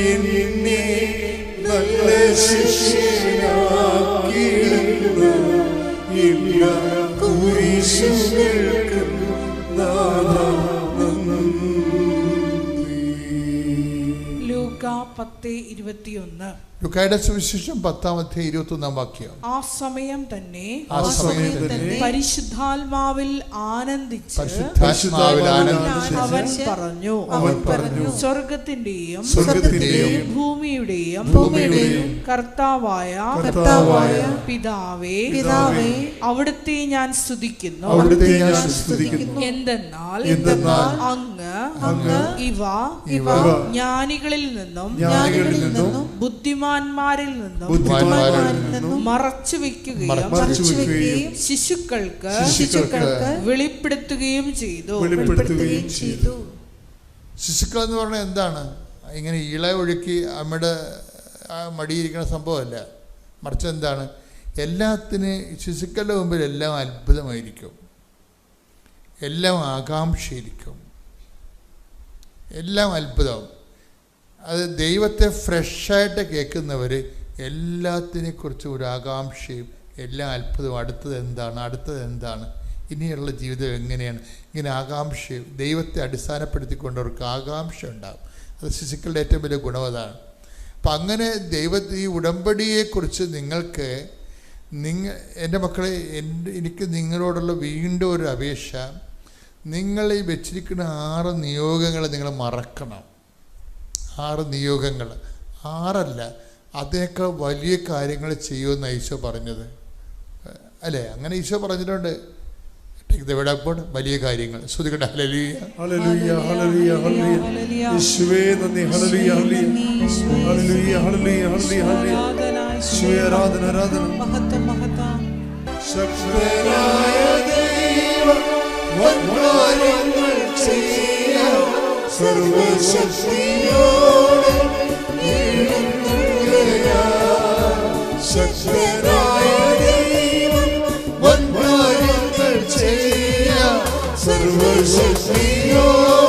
എന്നെ നല്ല ശിഷ്യനാക്കിയിടുന്നു. എല്ലാ കുരിശുകൾക്കും ലൂക്ക പത്ത് ഇരുപത്തിയൊന്ന്. ലുക്കായുടെ സുവിശേഷം പത്താമത്തെ ഇരുപത്തി ഒന്നാം വാക്യം. ആ സമയം തന്നെ ആ സമയം തന്നെ പരിശുദ്ധാത്മാവിൽ ആനന്ദിച്ച് പരിശുദ്ധാത്മാവിൽ ആനന്ദിച്ച് അവൻ പറഞ്ഞു. അവൻ പറഞ്ഞു സ്വർഗത്തിന്റെയും സ്വർഗത്തിന്റെയും ഭൂമിയുടെയും ഭൂമിയുടെയും കർത്താവായ കർത്താവായ പിതാവേ പിതാവേ അവിടുത്തെ ഞാൻ സ്തുതിക്കുന്നു. അവിടുത്തെ ഞാൻ സ്തുതിക്കുന്നു. എന്തെന്നാൽ എന്തെന്നാൽ അങ്ങ് അങ്ങ് ഇവ ഇവ ജ്ഞാനികളിൽ നിന്നും ജ്ഞാനികളിൽ നിന്നും നിന്നും ബുദ്ധിമാന്മാരിൽ നിന്നും മറച്ചു വെക്കുകയും മറച്ചു വെക്കുകയും ശിശുക്കൾക്ക് ശിശുക്കൾക്ക് വെളിപ്പെടുത്തുകയും ചെയ്തു. വെളിപ്പെടുത്തുകയും ചെയ്തു. ശിശുക്കൾ എന്ന് പറഞ്ഞാൽ എന്താണ്? ഇങ്ങനെ ഇള ഒഴുക്കി അമ്മയുടെ ആ മടിയിരിക്കുന്ന സംഭവമല്ല. മറിച്ച് എന്താണ്? എല്ലാത്തിന് ശിശുക്കളുടെ മുമ്പിൽ എല്ലാം അത്ഭുതമായിരിക്കും. എല്ലാം ആകാംക്ഷയിരിക്കും. എല്ലാം അത്ഭുതം. അത് ദൈവത്തെ ഫ്രഷായിട്ട് കേൾക്കുന്നവർ എല്ലാത്തിനെക്കുറിച്ചും ഒരു ആകാംക്ഷയും എല്ലാ അത്ഭുതവും. അടുത്തത് എന്താണ്? അടുത്തത് എന്താണ്? ഇനിയുള്ള ജീവിതം എങ്ങനെയാണ്? ഇങ്ങനെ ആകാംക്ഷയും ദൈവത്തെ അടിസ്ഥാനപ്പെടുത്തിക്കൊണ്ടവർക്ക് ആകാംക്ഷ ഉണ്ടാകും. അത് ശിശുക്കളുടെ ഏറ്റവും വലിയ ഗുണം അതാണ്. അപ്പം അങ്ങനെ ദൈവ ഈ ഉടമ്പടിയെക്കുറിച്ച് നിങ്ങൾക്ക് നിങ്ങൾ എന്റെ മക്കളെ എന്റെ എനിക്ക് നിങ്ങളോടുള്ള വീണ്ടും ഒരു അപേക്ഷ. നിങ്ങൾ ഈ വെച്ചിരിക്കുന്ന ആറ് നിയോഗങ്ങൾ നിങ്ങൾ മറക്കണം. ആറ് നിയോഗങ്ങൾ. ആറല്ല അതിനേക്കാൾ വലിയ കാര്യങ്ങൾ ചെയ്യുമെന്ന് ഈശോ പറഞ്ഞത്. അല്ലേ? അങ്ങനെ ഈശോ പറഞ്ഞിട്ടുണ്ട്. ടേക്ക് ദ വലിയ കാര്യങ്ങൾ. ശ്രുതികട്ടെ യേശുവേ നന്ദി. യേശുവേ ആരാധന ആരാധന. മഹത്വം മഹത്വം ശക്തനായ ദൈവം വൻകാര്യങ്ങൾ ചെയ്യാൻ സർവശക്തിയോടെ. ശക്തനായ ദൈവം വൻകാര്യങ്ങൾ ചെയ്യാൻ സർവശക്തിയോടെ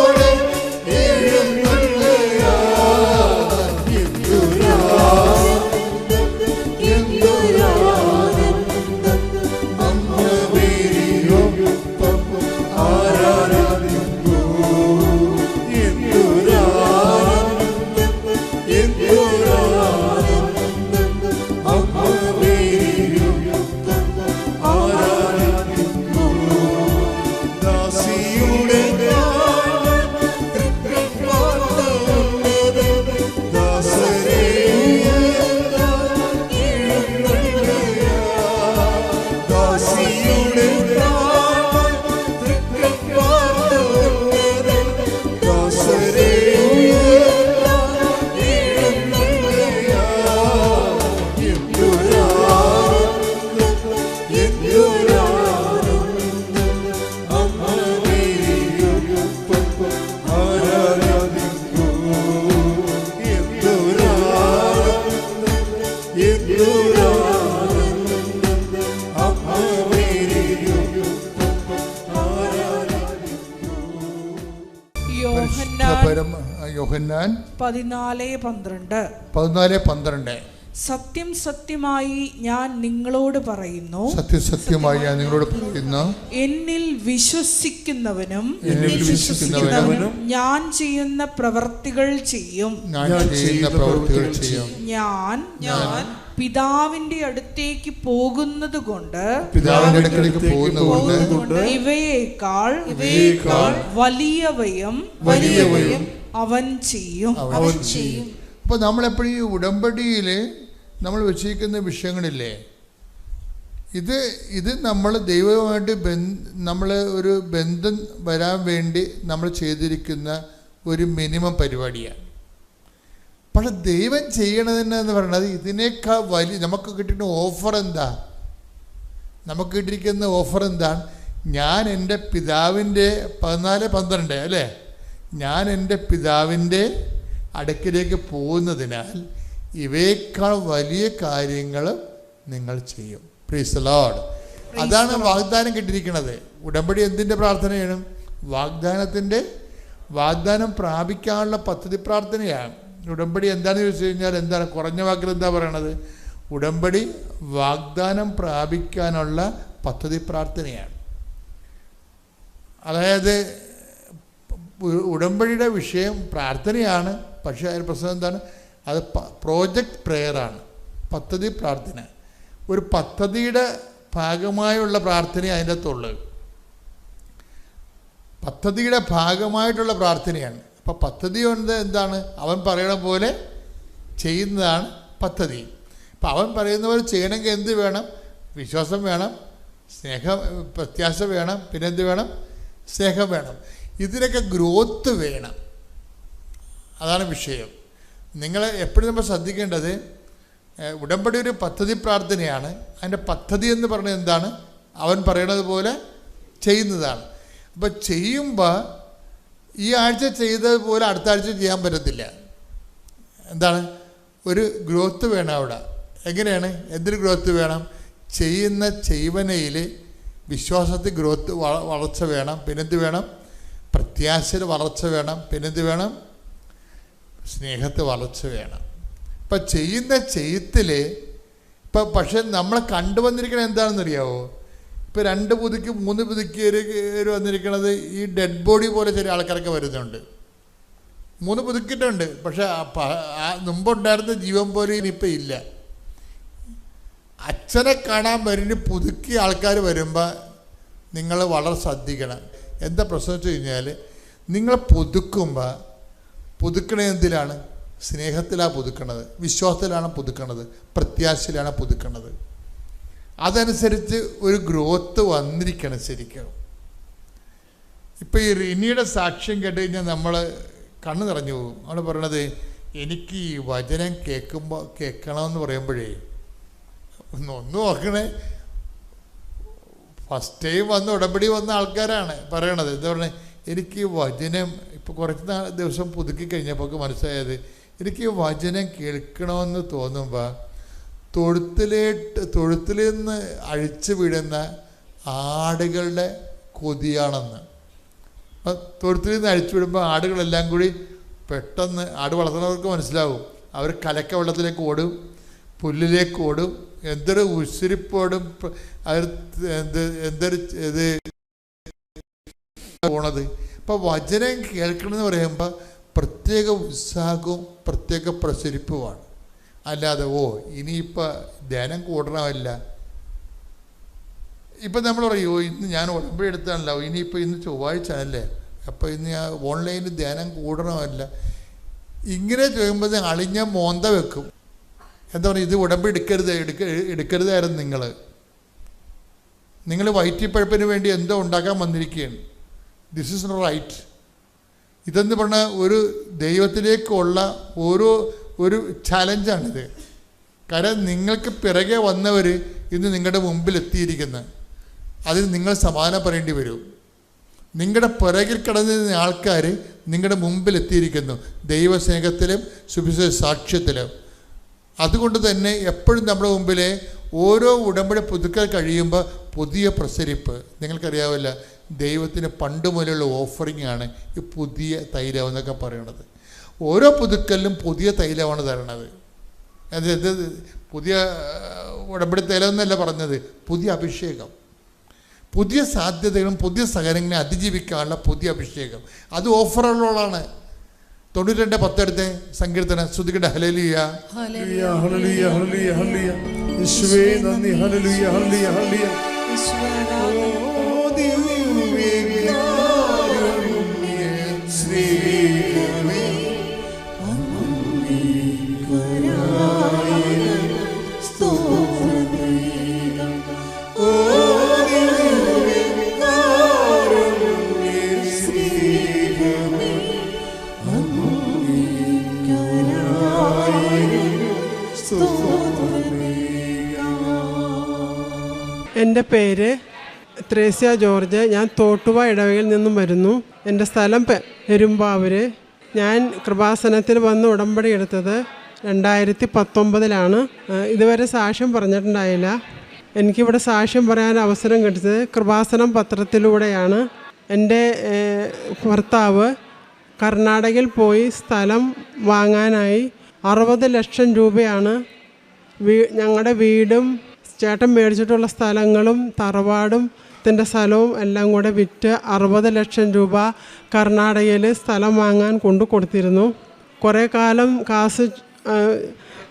യോഹന്നാൻ പതിനാല് പന്ത്രണ്ട്. പതിനാല് പന്ത്രണ്ട്. സത്യം സത്യമായി ഞാൻ നിങ്ങളോട് പറയുന്നു. സത്യസത്യമായി ഞാൻ നിങ്ങളോട് പറയുന്നു. എന്നിൽ വിശ്വസിക്കുന്നവനും എന്നിൽ വിശ്വസിക്കുന്നവനും ഞാൻ ചെയ്യുന്ന പ്രവർത്തികൾ ചെയ്യും. ഞാൻ ചെയ്യുന്ന പ്രവർത്തികൾ ചെയ്യും. ഞാൻ ഞാൻ പിതാവിന്റെ അടുത്തേക്ക് പോകുന്നത് കൊണ്ട് പിതാവിന്റെ അടുത്തേക്ക് പോകുന്നതുകൊണ്ട് ഇവയേക്കാൾ ഇവയേക്കാൾ വലിയവയും വലിയവയും അവൻ ചെയ്യും. അവൻ ചെയ്യും. അപ്പോൾ നമ്മളെപ്പോഴും ഈ ഉടമ്പടിയിൽ നമ്മൾ വെച്ചിരിക്കുന്ന വിഷയങ്ങളില്ലേ? ഇത് ഇത് നമ്മൾ ദൈവവുമായിട്ട് നമ്മൾ ഒരു ബന്ധം വരാൻ വേണ്ടി നമ്മൾ ചെയ്തിരിക്കുന്ന ഒരു മിനിമം പരിപാടിയാണ്. പക്ഷെ ദൈവം ചെയ്യണതെന്ന് പറയുന്നത് ഇതിനേക്കാൾ വലിയ നമുക്ക് കിട്ടുന്ന ഓഫർ എന്താ? നമുക്ക് കിട്ടിയിരിക്കുന്ന ഓഫർ എന്താണ്? ഞാൻ എന്റെ പിതാവിന്റെ പതിനാല് പന്ത്രണ്ട് അല്ലേ? ഞാൻ എന്റെ പിതാവിന്റെ അടുക്കിലേക്ക് പോകുന്നതിനാൽ ഇവയേക്കാൾ വലിയ കാര്യങ്ങൾ നിങ്ങൾ ചെയ്യും. പ്രീസ് ലോഡ് അതാണ് വാഗ്ദാനം കിട്ടിയിരിക്കുന്നത്. ഉടമ്പടി എന്തിന്റെ പ്രാർത്ഥനയാണ്? വാഗ്ദാനത്തിന്റെ വാഗ്ദാനം പ്രാപിക്കാനുള്ള പദ്ധതി പ്രാർത്ഥനയാണ്. ഉടമ്പടി എന്താണെന്ന് ചോദിച്ചു കഴിഞ്ഞാൽ എന്താണ് കുറഞ്ഞ വാക്കിൽ എന്താ പറയണത്? ഉടമ്പടി വാഗ്ദാനം പ്രാപിക്കാനുള്ള പദ്ധതി പ്രാർത്ഥനയാണ്. അതായത് ഉടമ്പടിയുടെ വിഷയം പ്രാർത്ഥനയാണ്. പക്ഷേ അതിന് പ്രശ്നം എന്താണ്? അത് പ്രോജക്റ്റ് പ്രെയറാണ് പദ്ധതി പ്രാർത്ഥന. ഒരു പദ്ധതിയുടെ ഭാഗമായുള്ള പ്രാർത്ഥന അതിന്റെ അകത്തുള്ളത്. പദ്ധതിയുടെ ഭാഗമായിട്ടുള്ള പ്രാർത്ഥനയാണ്. അപ്പോൾ പദ്ധതി കൊണ്ട് എന്താണ്? അവൻ പറയണ പോലെ ചെയ്യുന്നതാണ് പദ്ധതി. അപ്പം അവൻ പറയുന്ന പോലെ ചെയ്യണമെങ്കിൽ എന്ത് വേണം? വിശ്വാസം വേണം. സ്നേഹം പ്രത്യാശ വേണം. പിന്നെന്ത് വേണം? സ്നേഹം വേണം. ഇതിനൊക്കെ ഗ്രോത്ത് വേണം. അതാണ് വിഷയം. നിങ്ങൾ എപ്പോഴും നമ്മൾ ശ്രദ്ധിക്കേണ്ടത് ഉടമ്പടി ഒരു പദ്ധതി പ്രാർത്ഥനയാണ്. അതിന്റെ പദ്ധതി എന്ന് പറഞ്ഞത് എന്താണ്? അവൻ പറയണത് പോലെ ചെയ്യുന്നതാണ്. അപ്പോൾ ചെയ്യുമ്പോൾ ഈ ആഴ്ച ചെയ്തതുപോലെ അടുത്ത ആഴ്ച ചെയ്യാൻ പറ്റത്തില്ല. എന്താണ്? ഒരു ഗ്രോത്ത് വേണം അവിടെ. എങ്ങനെയാണ്? എന്തൊരു ഗ്രോത്ത് വേണം? ചെയ്യുന്ന ചെയ്വനയിൽ വിശ്വാസത്തിൽ ഗ്രോത്ത് വളർച്ച വേണം. പിന്നെന്ത് വേണം? പ്രത്യാശയിൽ വളർച്ച വേണം. പിന്നെന്ത് വേണം? സ്നേഹത്തിൽ വളർച്ച വേണം. ഇപ്പം ചെയ്യുന്ന ചെയ്യത്തിൽ ഇപ്പം പക്ഷെ നമ്മൾ കണ്ടുവന്നിരിക്കണത് എന്താണെന്നറിയാവോ? ഇപ്പം രണ്ട് പുതുക്കി മൂന്ന് പുതുക്കി ഒരു വന്നിരിക്കുന്നത് ഈ ഡെഡ് ബോഡി പോലെ ചില ആൾക്കാരൊക്കെ വരുന്നുണ്ട്. മൂന്ന് പുതുക്കിയിട്ടുണ്ട്. പക്ഷെ മുമ്പുണ്ടായിരുന്ന ജീവൻ പോലെ ഇനിയിപ്പോൾ ഇല്ല. അച്ഛനെ കാണാൻ വരുന്ന പുതുക്കിയ ആൾക്കാർ വരുമ്പോൾ നിങ്ങൾ വളരെ ശ്രദ്ധിക്കണം. എന്താ പ്രശ്നം വെച്ച് കഴിഞ്ഞാൽ നിങ്ങൾ പുതുക്കുമ്പോൾ പുതുക്കണ എന്തിലാണ്? സ്നേഹത്തിലാണ് പുതുക്കണത് വിശ്വാസത്തിലാണ് പുതുക്കണത് പ്രത്യാശയിലാണ് പുതുക്കണത്. അതനുസരിച്ച് ഒരു ഗ്രോത്ത് വന്നിരിക്കണം ശരിക്കും. ഇപ്പം ഈ റിനിയുടെ സാക്ഷ്യം കേട്ട് കഴിഞ്ഞാൽ നമ്മൾ കണ്ണ് നിറഞ്ഞു പോകും. അവൾ പറയണത് എനിക്ക് ഈ വചനം കേൾക്കുമ്പോൾ കേൾക്കണമെന്ന് പറയുമ്പോഴേ ഒന്ന് ഒന്ന് നോക്കണേ ഫസ്റ്റ് ടൈം വന്ന് ഉടമ്പടി വന്ന ആൾക്കാരാണ് പറയണത്. എന്താ പറയുക എനിക്ക് വചനം ഇപ്പോൾ കുറച്ച് നാൾ ദിവസം പുതുക്കി കഴിഞ്ഞപ്പോൾ മനസ്സിലായത് എനിക്ക് വചനം കേൾക്കണമെന്ന് തോന്നുമ്പോൾ തൊഴുത്തിലേട്ട് തൊഴുത്തിൽ നിന്ന് അഴിച്ചു വിടുന്ന ആടുകളുടെ കൊതിയാണെന്ന്. അപ്പം തൊഴുത്തിൽ നിന്ന് അഴിച്ചു വിടുമ്പോൾ ആടുകളെല്ലാം കൂടി പെട്ടെന്ന് ആട് വളർത്തുന്നവർക്ക് മനസ്സിലാവും. അവർ കലക്ക വെള്ളത്തിലേക്ക് ഓടും പുല്ലിലേക്ക് ഓടും എന്തൊരു ഉസിരിപ്പോടും പ- എന്ത് എന്തൊരു ഇത് പോണത്. ഇപ്പം വചനം കേൾക്കണമെന്ന് പറയുമ്പോൾ പ്രത്യേക ഉത്സാഹവും പ്രത്യേക പ്രസരിപ്പുമാണ് അല്ലാതെ ഓ ഇനിയിപ്പോൾ ധ്യാനം കൂടണമല്ല. ഇപ്പം നമ്മൾ പറയോ "ഓ, ഇന്ന് ഞാൻ ഉടമ്പടി എടുത്താണല്ലോ ഇനിയിപ്പോൾ ഇന്ന് ചൊവ്വാഴ്ച അല്ലേ അപ്പോൾ ഇന്ന് ഞാൻ ഓൺലൈനിൽ ധ്യാനം കൂടണമല്ല. ഇങ്ങനെ ചോദിക്കുമ്പോൾ അളിഞ്ഞ മോന്ത വെക്കും. എന്താ പറയുക ഇത് ഉടമ്പ് എടുക്കരുത് എടുക്ക എടുക്കരുതായിരുന്നു നിങ്ങൾ നിങ്ങൾ വയറ്റിപ്പഴപ്പിന് വേണ്ടി എന്തോ ഉണ്ടാക്കാൻ വന്നിരിക്കുകയാണ്. ദിസ് ഇസ് നോ റൈറ്റ് ഇതെന്ന് പറഞ്ഞാൽ ഒരു ദൈവത്തിലേക്കുള്ള ഓരോ ഒരു ചലഞ്ചാണിത് കാരണം നിങ്ങൾക്ക് പിറകെ വന്നവർ ഇന്ന് നിങ്ങളുടെ മുമ്പിൽ എത്തിയിരിക്കുന്നത് അതിന് നിങ്ങൾ സമാധാനം പറയേണ്ടി വരും. നിങ്ങളുടെ പിറകിൽ കിടന്നിരുന്ന ആൾക്കാർ നിങ്ങളുടെ മുമ്പിൽ എത്തിയിരിക്കുന്നു ദൈവസ്നേഹത്തിലും സുവിശേഷ സാക്ഷ്യത്തിലും. അതുകൊണ്ട് തന്നെ എപ്പോഴും നമ്മുടെ മുമ്പിലെ ഓരോ ഉടമ്പടി പുതുക്കൽ കഴിയുമ്പോൾ പുതിയ പ്രസരിപ്പ്. നിങ്ങൾക്കറിയാവില്ല ദൈവത്തിന് പണ്ട് മുതലുള്ള ഓഫറിംഗ് ആണ് ഈ പുതിയ തൈലം എന്നൊക്കെ പറയണത്. ഓരോ പുതുക്കലിലും പുതിയ തൈലമാണ് തരണത്. അത് പുതിയ ഉടമ്പടി തൈലം എന്നല്ല പറഞ്ഞത് പുതിയ അഭിഷേകം. പുതിയ സാധ്യതകളും പുതിയ സഹനങ്ങളെ അതിജീവിക്കാനുള്ള പുതിയ അഭിഷേകം. അത് ഓഫറുള്ളതാണ് തൊണ്ണൂറ്റി രണ്ട് പത്തെടുത്തെ സങ്കീർത്തന. ശ്രുതിക്കട്ടെ. ഹലലിയ ഹല്ലേലൂയ, ഹല്ലേലൂയ, ഹല്ലേലൂയ, ഹല്ലേലൂയ. യേശുവേ നന്ദി. ഹല്ലേലൂയ, ഹല്ലേലൂയ, ഹല്ലേലൂയ. ഓ എന്റെ പേര് ത്രേസ്യ ജോർജ്. ഞാൻ തോട്ടുവ ഇടവകയിൽ നിന്നും വരുന്നു. എന്റെ സ്ഥലം പെരുമ്പാവൂര്. ഞാൻ കൃപാസനത്തിൽ വന്ന് ഉടമ്പടി എടുത്തത് രണ്ടായിരത്തി പത്തൊമ്പതിലാണ് ഇതുവരെ സാക്ഷ്യം പറഞ്ഞിട്ടുണ്ടായില്ല. എനിക്കിവിടെ സാക്ഷ്യം പറയാൻ അവസരം കിട്ടിയത് കൃപാസനം പത്രത്തിലൂടെയാണ്. എന്റെ ഭർത്താവ് കർണാടകയിൽ പോയി സ്ഥലം വാങ്ങാനായി അറുപത് ലക്ഷം രൂപയാണ് വീ ഞങ്ങളുടെ വീടും ചേട്ടൻ മേടിച്ചിട്ടുള്ള സ്ഥലങ്ങളും തറവാടും ത്തിന്റെ സ്ഥലവും എല്ലാം കൂടെ വിറ്റ് അറുപത് ലക്ഷം രൂപ കർണാടകയിൽ സ്ഥലം വാങ്ങാൻ കൊണ്ടു കൊടുത്തിരുന്നു. കുറേ കാലം കാശ്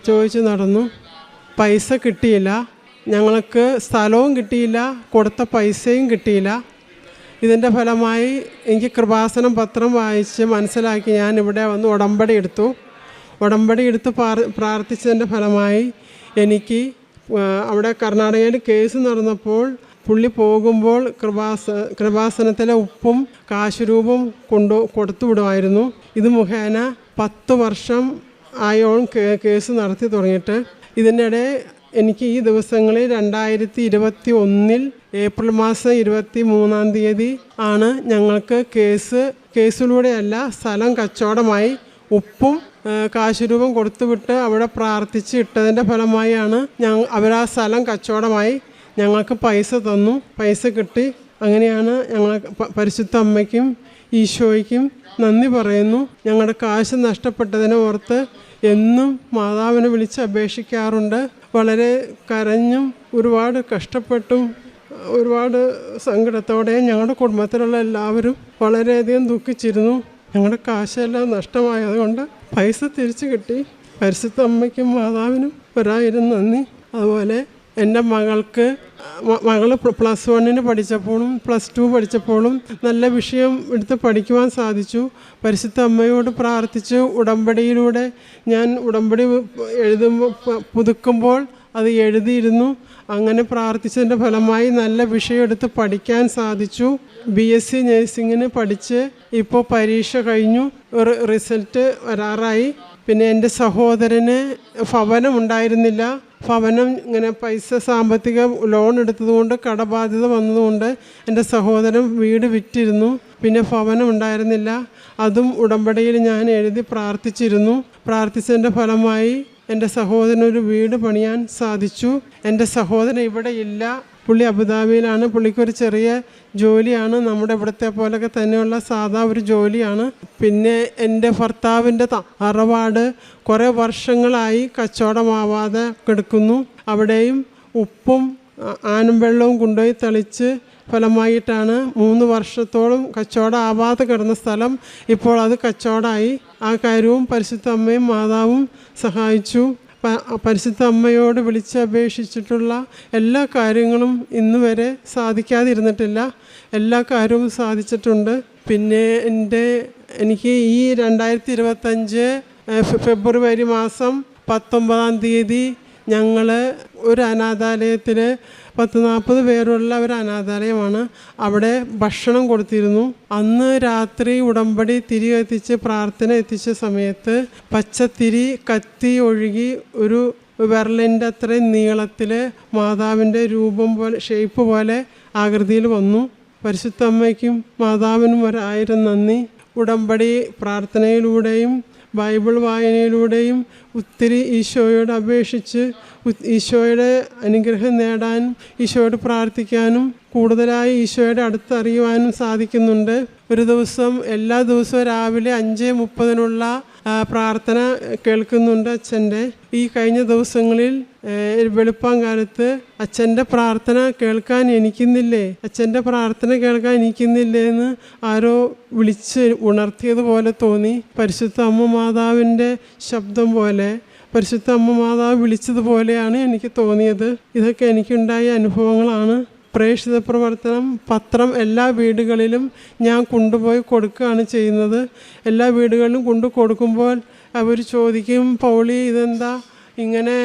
ചോദിച്ചു നടന്നു. പൈസ കിട്ടിയില്ല. ഞങ്ങൾക്ക് സ്ഥലവും കിട്ടിയില്ല കൊടുത്ത പൈസയും കിട്ടിയില്ല. ഇതിന്റെ ഫലമായി എനിക്ക് കൃപാസനം പത്രം വായിച്ച് മനസ്സിലാക്കി ഞാൻ ഇവിടെ വന്ന് ഉടമ്പടി എടുത്തു. ഉടമ്പടി എടുത്ത് പ്രാർത്ഥിച്ചതിന്റെ ഫലമായി എനിക്ക് അവിടെ കർണാടകയിൽ കേസ് നടന്നപ്പോൾ പുള്ളി പോകുമ്പോൾ കൃപാസ കൃപാസനത്തിലെ ഉപ്പും കാശുരൂപം കൊണ്ടു കൊടുത്തു വിടുമായിരുന്നു. ഇത് മുഖേന പത്ത് വർഷം ആയോളം കേസ് നടത്തി തുടങ്ങിയിട്ട്. ഇതിനിടെ എനിക്ക് ഈ ദിവസങ്ങളിൽ രണ്ടായിരത്തി ഇരുപത്തി ഒന്നിൽ ഏപ്രിൽ മാസം ഇരുപത്തി മൂന്നാം തീയതി ആണ് ഞങ്ങൾക്ക് കേസ് കേസിലൂടെയല്ല സ്ഥലം കച്ചവടമായി ഉപ്പും കാശുരൂപം കൊടുത്തുവിട്ട് അവിടെ പ്രാർത്ഥിച്ച് ഇട്ടതിന്റെ ഫലമായാണ് ഞങ്ങൾ അവരാ സ്ഥലം കച്ചവടമായി ഞങ്ങൾക്ക് പൈസ തന്നു. പൈസ കിട്ടി. അങ്ങനെയാണ് ഞങ്ങൾ പരിശുദ്ധ അമ്മയ്ക്കും ഈശോയ്ക്കും നന്ദി പറയുന്നു. ഞങ്ങളുടെ കാശ് നഷ്ടപ്പെട്ടതിനെ ഓർത്ത് എന്നും മാതാവിനെ വിളിച്ച് അപേക്ഷിക്കാറുണ്ട്. വളരെ കരഞ്ഞും ഒരുപാട് കഷ്ടപ്പെട്ടും ഒരുപാട് സങ്കടത്തോടെയും ഞങ്ങളുടെ കുടുംബത്തിലുള്ള എല്ലാവരും വളരെയധികം ദുഃഖിച്ചിരുന്നു. ഞങ്ങളുടെ കാശെല്ലാം നഷ്ടമായതുകൊണ്ട് പൈസ തിരിച്ചു കിട്ടി. പരിശുദ്ധ അമ്മയ്ക്കും മാതാവിനും ഒരായിരം നന്ദി. അതുപോലെ എന്റെ മകൾക്ക് മകൾ പ്ലസ് വണ്ണിന് പഠിച്ചപ്പോഴും പ്ലസ് ടു പഠിച്ചപ്പോഴും നല്ല വിഷയം എടുത്ത് പഠിക്കുവാൻ സാധിച്ചു. പരിശുദ്ധ അമ്മയോട് പ്രാർത്ഥിച്ച് ഉടമ്പടിയിലൂടെ ഞാൻ ഉടമ്പടി എഴുതുമ്പോൾ പുതുക്കുമ്പോൾ അത് എഴുതിയിരുന്നു. അങ്ങനെ പ്രാർത്ഥിച്ചതിന്റെ ഫലമായി നല്ല വിഷയം എടുത്ത് പഠിക്കാൻ സാധിച്ചു. ബി എസ് സി നഴ്സിങ്ങിന് പഠിച്ച് ഇപ്പോൾ പരീക്ഷ കഴിഞ്ഞു. റിസൾട്ട് വരാറായി. പിന്നെ എന്റെ സഹോദരന് ഭവനം ഉണ്ടായിരുന്നില്ല. ഭവനം ഇങ്ങനെ പൈസ സാമ്പത്തിക ലോൺ എടുത്തതുകൊണ്ട് കടബാധ്യത വന്നതുകൊണ്ട് എന്റെ സഹോദരൻ വീട് വിറ്റിരുന്നു. പിന്നെ ഭവനം ഉണ്ടായിരുന്നില്ല. അതും ഉടമ്പടിയിൽ ഞാൻ എഴുതി പ്രാർത്ഥിച്ചിരുന്നു. പ്രാർത്ഥിച്ചതിന്റെ ഫലമായി എന്റെ സഹോദരനൊരു വീട് പണിയാൻ സാധിച്ചു. എന്റെ സഹോദരൻ ഇവിടെ ഇല്ല. പുള്ളി അബുദാബിയിലാണ്. പുള്ളിക്കൊരു ചെറിയ ജോലിയാണ്. നമ്മുടെ ഇവിടുത്തെ പോലൊക്കെ തന്നെയുള്ള സാധാ ഒരു ജോലിയാണ്. പിന്നെ എന്റെ ഭർത്താവിന്റെ അറവാട് കുറേ വർഷങ്ങളായി കച്ചവടമാവാതെ കിടക്കുന്നു. അവിടെയും ഉപ്പും ആനും വെള്ളവും കൊണ്ടുപോയി തളിച്ച് ഫലമായിട്ടാണ് മൂന്ന് വർഷത്തോളം കച്ചവടം ആവാതെ കിടന്ന സ്ഥലം. ഇപ്പോൾ അത് കച്ചവടമായി. ആ കാര്യവും പരിശുദ്ധ അമ്മയും മാതാവും സഹായിച്ചു. പരിശുദ്ധ അമ്മയോട് വിളിച്ചപേക്ഷിച്ചിട്ടുള്ള എല്ലാ കാര്യങ്ങളും ഇന്ന് വരെ സാധിക്കാതിരുന്നിട്ടില്ല. എല്ലാ കാര്യവും സാധിച്ചിട്ടുണ്ട്. പിന്നെ എന്റെ എനിക്ക് ഈ രണ്ടായിരത്തി ഇരുപത്തഞ്ച് ഫെബ്രുവരി മാസം പത്തൊമ്പതാം തീയതി ഞങ്ങൾ ഒരു അനാഥാലയത്തിൽ പത്ത് നാൽപ്പത് പേരുള്ള ഒരു അനാഥാലയമാണ്. അവിടെ ഭക്ഷണം കൊടുത്തിരുന്നു. അന്ന് രാത്രി ഉടമ്പടി തിരി എത്തിച്ച് പ്രാർത്ഥന എത്തിച്ച സമയത്ത് പച്ചത്തിരി കത്തി ഒഴുകി ഒരു വിരലിന്റെ അത്രയും നീളത്തിൽ മാതാവിന്റെ രൂപം പോലെ ഷേപ്പ് പോലെ ആകൃതിയിൽ വന്നു. പരിശുദ്ധ അമ്മയ്ക്കും മാതാവിനും ഒരായിരം നന്ദി. ഉടമ്പടി പ്രാർത്ഥനയിലൂടെയും ബൈബിൾ വായനയിലൂടെയും ഒത്തിരി ഈശോയോട് അപേക്ഷിച്ച് ഈശോയുടെ അനുഗ്രഹം നേടാനും ഈശോയോട് പ്രാർത്ഥിക്കാനും കൂടുതലായി ഈശോയുടെ അടുത്തറിയുവാനും സാധിക്കുന്നുണ്ട്. ഒരു ദിവസം എല്ലാ ദിവസവും രാവിലെ അഞ്ച് മുപ്പതിനുള്ള പ്രാർത്ഥന കേൾക്കുന്നുണ്ട് അച്ഛന്റെ. ഈ കഴിഞ്ഞ ദിവസങ്ങളിൽ വെളുപ്പം വെളുപ്പാൻ കാലത്ത് അച്ഛന്റെ പ്രാർത്ഥന കേൾക്കാൻ എനിക്കുന്നില്ലേ? അച്ഛന്റെ പ്രാർത്ഥന കേൾക്കാൻ എനിക്കുന്നില്ലേ എന്ന് ആരോ വിളിച്ച് ഉണർത്തിയതുപോലെ തോന്നി. പരിശുദ്ധ അമ്മ മാതാവിന്റെ ശബ്ദം പോലെ പരിശുദ്ധ അമ്മ മാതാവ് വിളിച്ചതുപോലെയാണ് എനിക്ക് തോന്നിയത്. ഇതൊക്കെ എനിക്കുണ്ടായ അനുഭവങ്ങളാണ്. പ്രേക്ഷിത പ്രവർത്തനം പത്രം എല്ലാ വീടുകളിലും ഞാൻ കൊണ്ടുപോയി കൊടുക്കുകയാണ് ചെയ്യുന്നത്. എല്ലാ വീടുകളിലും കൊണ്ടു കൊടുക്കുമ്പോൾ അവർ ചോദിക്കും പൗളി ഇതെന്താ? ഇങ്ങനെ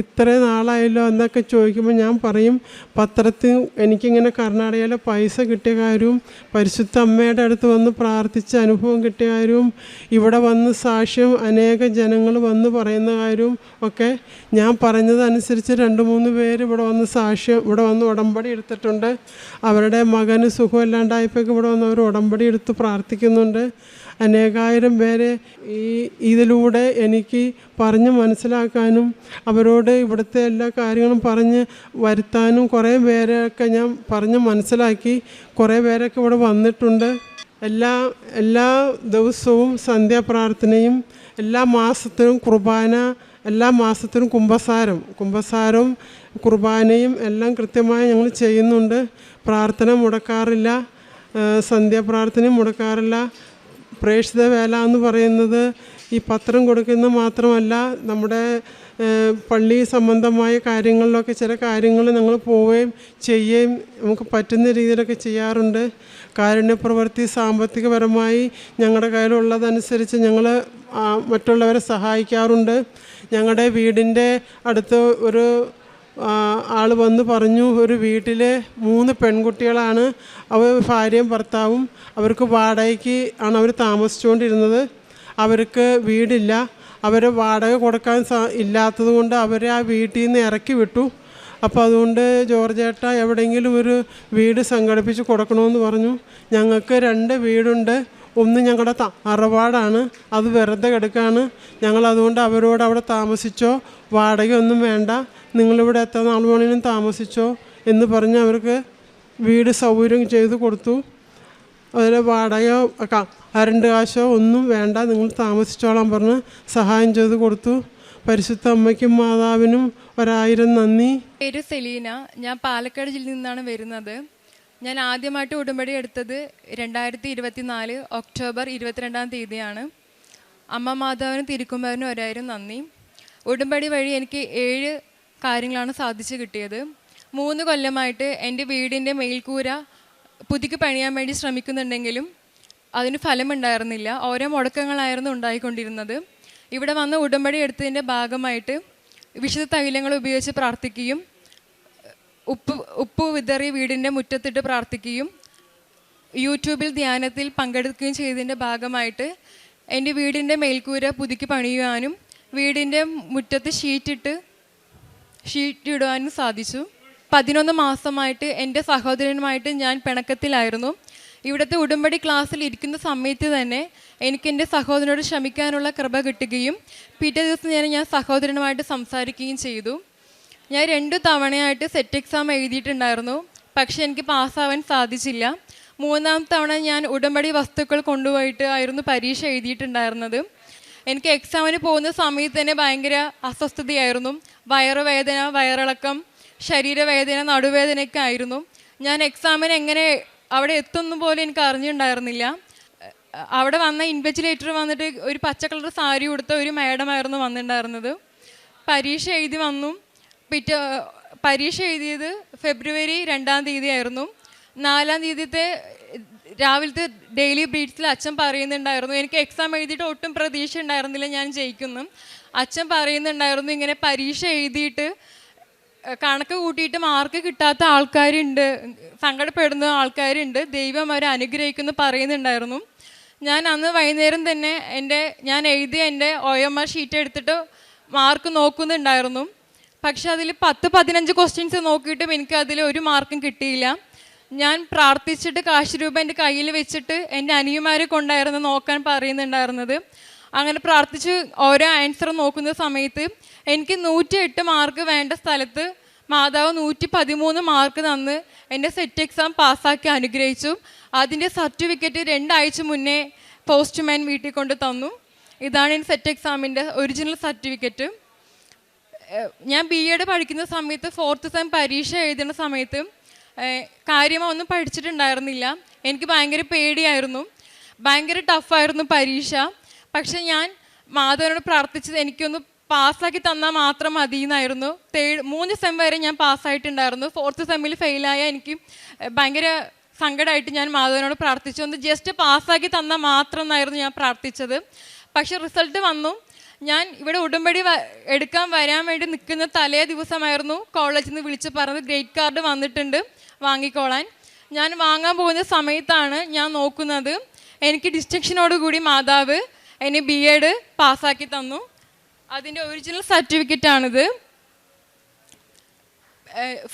ഇത്ര നാളായല്ലോ എന്നൊക്കെ ചോദിക്കുമ്പോൾ ഞാൻ പറയും പത്രത്തിൽ എനിക്കിങ്ങനെ കർണാടകയിലെ പൈസ കിട്ടിയ കാര്യവും പരിശുദ്ധ അമ്മയുടെ അടുത്ത് വന്ന് പ്രാർത്ഥിച്ച അനുഭവം കിട്ടിയ കാര്യവും ഇവിടെ വന്ന് സാക്ഷ്യം അനേക ജനങ്ങൾ വന്ന് പറയുന്ന കാര്യവും ഒക്കെ ഞാൻ പറഞ്ഞതനുസരിച്ച് രണ്ട് മൂന്ന് പേര് ഇവിടെ വന്ന് സാക്ഷ്യം ഇവിടെ വന്ന് ഉടമ്പടി എടുത്തിട്ടുണ്ട്. അവരുടെ മകന് സുഖമില്ലാണ്ടായപ്പോൾ ഇവിടെ വന്ന് അവർ ഉടമ്പടി എടുത്ത് പ്രാർത്ഥിക്കുന്നുണ്ട്. അനേകായിരം പേരെ ഈ ഇതിലൂടെ എനിക്ക് പറഞ്ഞ് മനസ്സിലാക്കാനും അവരോട് ഇവിടുത്തെ എല്ലാ കാര്യങ്ങളും പറഞ്ഞ് വരുത്താനും കുറേ പേരെയൊക്കെ ഞാൻ പറഞ്ഞ് മനസ്സിലാക്കി. കുറേ പേരൊക്കെ ഇവിടെ വന്നിട്ടുണ്ട്. എല്ലാ എല്ലാ ദിവസവും സന്ധ്യാപ്രാർത്ഥനയും എല്ലാ മാസത്തിലും കുർബാന എല്ലാ മാസത്തിലും കുംഭസാരം കുംഭസാരവും കുർബാനയും എല്ലാം കൃത്യമായി ഞങ്ങൾ ചെയ്യുന്നുണ്ട്. പ്രാർത്ഥന മുടക്കാറില്ല സന്ധ്യാപ്രാർത്ഥനയും മുടക്കാറില്ല. പ്രേക്ഷിത വേല എന്ന് പറയുന്നത് ഈ പത്രം കൊടുക്കുന്ന മാത്രമല്ല നമ്മുടെ പള്ളി സംബന്ധമായ കാര്യങ്ങളിലൊക്കെ ചില കാര്യങ്ങൾ ഞങ്ങൾ പോവുകയും ചെയ്യുകയും നമുക്ക് പറ്റുന്ന രീതിയിലൊക്കെ ചെയ്യാറുണ്ട്. കാരുണ്യപ്രവൃത്തി സാമ്പത്തികപരമായി ഞങ്ങളുടെ കയ്യിലുള്ളതനുസരിച്ച് ഞങ്ങൾ മറ്റുള്ളവരെ സഹായിക്കാറുണ്ട്. ഞങ്ങളുടെ വീടിന്റെ അടുത്ത് ഒരു ആൾ വന്ന് പറഞ്ഞു ഒരു വീട്ടിലെ മൂന്ന് പെൺകുട്ടികളാണ്. അവർ ഭാര്യയും ഭർത്താവും. അവർക്ക് വാടകയ്ക്ക് ആണ് അവർ താമസിച്ചുകൊണ്ടിരുന്നത്. അവർക്ക് വീടില്ല. അവർ വാടക കൊടുക്കാൻ സാ ഇല്ലാത്തത് കൊണ്ട് അവരെ ആ വീട്ടിൽ നിന്ന് ഇറക്കി വിട്ടു. അപ്പോൾ അതുകൊണ്ട് ജോർജേട്ട എവിടെയെങ്കിലും ഒരു വീട് സംഘടിപ്പിച്ച് കൊടുക്കണമെന്ന് പറഞ്ഞു. ഞങ്ങൾക്ക് രണ്ട് വീടുണ്ട്. ഒന്ന് ഞങ്ങളുടെ അറവാടാണ്. അത് വെറുതെ കിടക്കുകയാണ് ഞങ്ങൾ അതുകൊണ്ട് അവരോട് അവിടെ താമസിച്ചോ? വാടകയൊന്നും വേണ്ട. നിങ്ങളിവിടെ എത്ര നാൾ വേണേലും താമസിച്ചോ? എന്ന് പറഞ്ഞ് അവർക്ക് വീട് സൗകര്യം ചെയ്തു കൊടുത്തു. അതിൽ വാടകയോ കറണ്ട് കാശോ ഒന്നും വേണ്ട. നിങ്ങൾ താമസിച്ചോളാൻ പറഞ്ഞ് സഹായം ചെയ്ത് കൊടുത്തു. പരിശുദ്ധ അമ്മയ്ക്കും മാതാവിനും ഒരായിരം നന്ദി. പേര് സെലീന. ഞാൻ പാലക്കാട് ജില്ലയിൽ നിന്നാണ് വരുന്നത്. ഞാൻ ആദ്യമായിട്ട് ഉടമ്പടി എടുത്തത് രണ്ടായിരത്തി ഇരുപത്തിനാല് ഒക്ടോബർ ഇരുപത്തിരണ്ടാം തീയതിയാണ്. അമ്മ മാതാവിനും തിരുക്കുമാരനും ഒരായിരം നന്ദി. ഉടമ്പടി വഴി എനിക്ക് ഏഴ് കാര്യങ്ങളാണ് സാധിച്ചു കിട്ടിയത്. മൂന്ന് കൊല്ലമായിട്ട് എന്റെ വീടിന്റെ മേൽക്കൂര പുതുക്കി പണിയാൻ വേണ്ടി ശ്രമിക്കുന്നുണ്ടെങ്കിലും അതിന് ഫലമുണ്ടായിരുന്നില്ല. ഓരോ മുടക്കങ്ങളായിരുന്നു ഉണ്ടായിക്കൊണ്ടിരുന്നത്. ഇവിടെ വന്ന് ഉടമ്പടി എടുത്തതിന്റെ ഭാഗമായിട്ട് വിശുദ്ധ തൈലങ്ങൾ ഉപയോഗിച്ച് പ്രാർത്ഥിക്കുകയും ഉപ്പ് ഉപ്പ് വിതറി വീടിന്റെ മുറ്റത്തിട്ട് പ്രാർത്ഥിക്കുകയും യൂട്യൂബിൽ ധ്യാനത്തിൽ പങ്കെടുക്കുകയും ചെയ്തതിന്റെ ഭാഗമായിട്ട് എന്റെ വീടിന്റെ മേൽക്കൂര പുതുക്കി പണിയുവാനും വീടിന്റെ മുറ്റത്ത് ഷീറ്റിട്ട് ഷീറ്റ് ഇടുവാനും സാധിച്ചു. പതിനൊന്ന് മാസമായിട്ട് എന്റെ സഹോദരനുമായിട്ട് ഞാൻ പിണക്കത്തിലായിരുന്നു. ഇവിടുത്തെ ഉടമ്പടി ക്ലാസ്സിൽ ഇരിക്കുന്ന സമയത്ത് തന്നെ എനിക്ക് എന്റെ സഹോദരനോട് ക്ഷമിക്കാനുള്ള കൃപ കിട്ടുകയും പിറ്റേ ദിവസം ഞാൻ ഞാൻ സഹോദരനുമായിട്ട് സംസാരിക്കുകയും ചെയ്തു. ഞാൻ രണ്ടു തവണയായിട്ട് സെറ്റ് എക്സാം എഴുതിയിട്ടുണ്ടായിരുന്നു. പക്ഷേ എനിക്ക് പാസ്സാവാൻ സാധിച്ചില്ല. മൂന്നാം തവണ ഞാൻ ഉടമ്പടി വസ്തുക്കൾ കൊണ്ടുപോയിട്ട് ആയിരുന്നു പരീക്ഷ എഴുതിയിട്ടുണ്ടായിരുന്നത്. എനിക്ക് എക്സാമിന് പോകുന്ന സമയത്ത് തന്നെ ഭയങ്കര അസ്വസ്ഥതയായിരുന്നു. വയറുവേദന വയറിളക്കം ശരീരവേദന നടുവേദനയൊക്കെ ആയിരുന്നു. ഞാൻ എക്സാമിന് എങ്ങനെ അവിടെ എത്തുന്ന പോലെ എനിക്ക് അറിഞ്ഞിട്ടുണ്ടായിരുന്നില്ല. അവിടെ വന്ന ഇൻവെജിലേറ്റർ വന്നിട്ട് ഒരു പച്ച കളർ സാരി കൊടുത്ത ഒരു മാഡമായിരുന്നു വന്നിട്ടുണ്ടായിരുന്നത്. പരീക്ഷ എഴുതി വന്നു. പിറ്റേ പരീക്ഷ എഴുതിയത് ഫെബ്രുവരി രണ്ടാം തീയതി ആയിരുന്നു നാലാം തീയതിത്തെ രാവിലത്തെ ഡെയിലി ബ്രീഡ്സിൽ അച്ഛൻ പറയുന്നുണ്ടായിരുന്നു. എനിക്ക് എക്സാം എഴുതിയിട്ട് ഒട്ടും പ്രതീക്ഷ ഉണ്ടായിരുന്നില്ല ഞാൻ ജയിക്കുന്നു. അച്ഛൻ പറയുന്നുണ്ടായിരുന്നു ഇങ്ങനെ പരീക്ഷ എഴുതിയിട്ട് കണക്ക് കൂട്ടിയിട്ട് മാർക്ക് കിട്ടാത്ത ആൾക്കാരുണ്ട് സങ്കടപ്പെടുന്ന ആൾക്കാരുണ്ട് ദൈവം അവരെ അനുഗ്രഹിക്കുന്നു പറയുന്നുണ്ടായിരുന്നു. ഞാൻ അന്ന് വൈകുന്നേരം തന്നെ എന്റെ ഞാൻ എഴുതിയ എന്റെ ഒ എം ആർ ഷീറ്റ് എടുത്തിട്ട് മാർക്ക് നോക്കുന്നുണ്ടായിരുന്നു. പക്ഷെ അതിൽ പത്ത് പതിനഞ്ച് ക്വസ്റ്റ്യൻസ് നോക്കിയിട്ടും എനിക്ക് അതിൽ ഒരു മാർക്കും കിട്ടിയില്ല. ഞാൻ പ്രാർത്ഥിച്ചിട്ട് കാശ് രൂപ എന്റെ കയ്യിൽ വെച്ചിട്ട് എന്റെ അനിയന്മാരെ കൊണ്ടായിരുന്നു നോക്കാൻ പറയുന്നുണ്ടായിരുന്നത്. അങ്ങനെ പ്രാർത്ഥിച്ച് ഓരോ ആൻസർ നോക്കുന്ന സമയത്ത് എനിക്ക് നൂറ്റി എട്ട് മാർക്ക് വേണ്ട സ്ഥലത്ത് മാതാവ് നൂറ്റി പതിമൂന്ന് മാർക്ക് തന്ന് എന്റെ സെറ്റ് എക്സാം പാസ്സാക്കി അനുഗ്രഹിച്ചു. അതിന്റെ സർട്ടിഫിക്കറ്റ് രണ്ടാഴ്ച മുന്നേ പോസ്റ്റ്മാൻ വീട്ടിൽ കൊണ്ട് തന്നു. ഇതാണ് എന്റെ സെറ്റ് എക്സാമിന്റെ ഒറിജിനൽ സർട്ടിഫിക്കറ്റ് ഞാൻ ബി എഡ് പഠിക്കുന്ന സമയത്ത് ഫോർത്ത് സെം പരീക്ഷ എഴുതുന്ന സമയത്ത് കാര്യമൊന്നും പഠിച്ചിട്ടുണ്ടായിരുന്നില്ല. എനിക്ക് ഭയങ്കര പേടിയായിരുന്നു. ഭയങ്കര ടഫായിരുന്നു പരീക്ഷ. പക്ഷെ ഞാൻ മാധവനോട് പ്രാർത്ഥിച്ചത് എനിക്കൊന്ന് പാസ്സാക്കി തന്നാൽ മാത്രം മതി എന്നായിരുന്നു തേർഡ് മൂന്ന് സെം വരെ ഞാൻ പാസ്സായിട്ടുണ്ടായിരുന്നു. ഫോർത്ത് സെമ്മിൽ ഫെയിലായ എനിക്ക് ഭയങ്കര സങ്കടമായിട്ട് ഞാൻ മാധവനോട് പ്രാർത്ഥിച്ചു. ഒന്ന് ജസ്റ്റ് പാസ്സാക്കി തന്നാൽ മാത്രം എന്നായിരുന്നു ഞാൻ പ്രാർത്ഥിച്ചത്. പക്ഷേ റിസൾട്ട് വന്നു. ഞാൻ ഇവിടെ ഉടമ്പടി എടുക്കാൻ വരാൻ വേണ്ടി നിൽക്കുന്ന തലേ ദിവസമായിരുന്നു കോളേജിൽ നിന്ന് വിളിച്ച് പറഞ്ഞത് ഗ്രേറ്റ് കാർഡ് വന്നിട്ടുണ്ട് വാങ്ങിക്കോളാൻ. ഞാൻ വാങ്ങാൻ പോകുന്ന സമയത്താണ് ഞാൻ നോക്കുന്നത്. എനിക്ക് ഡിസ്റ്റിങ്ഷനോടുകൂടി മാതാവ് എന്നെ ബി എഡ് പാസ്സാക്കി തന്നു. അതിന്റെ ഒറിജിനൽ സർട്ടിഫിക്കറ്റ് ആണിത്.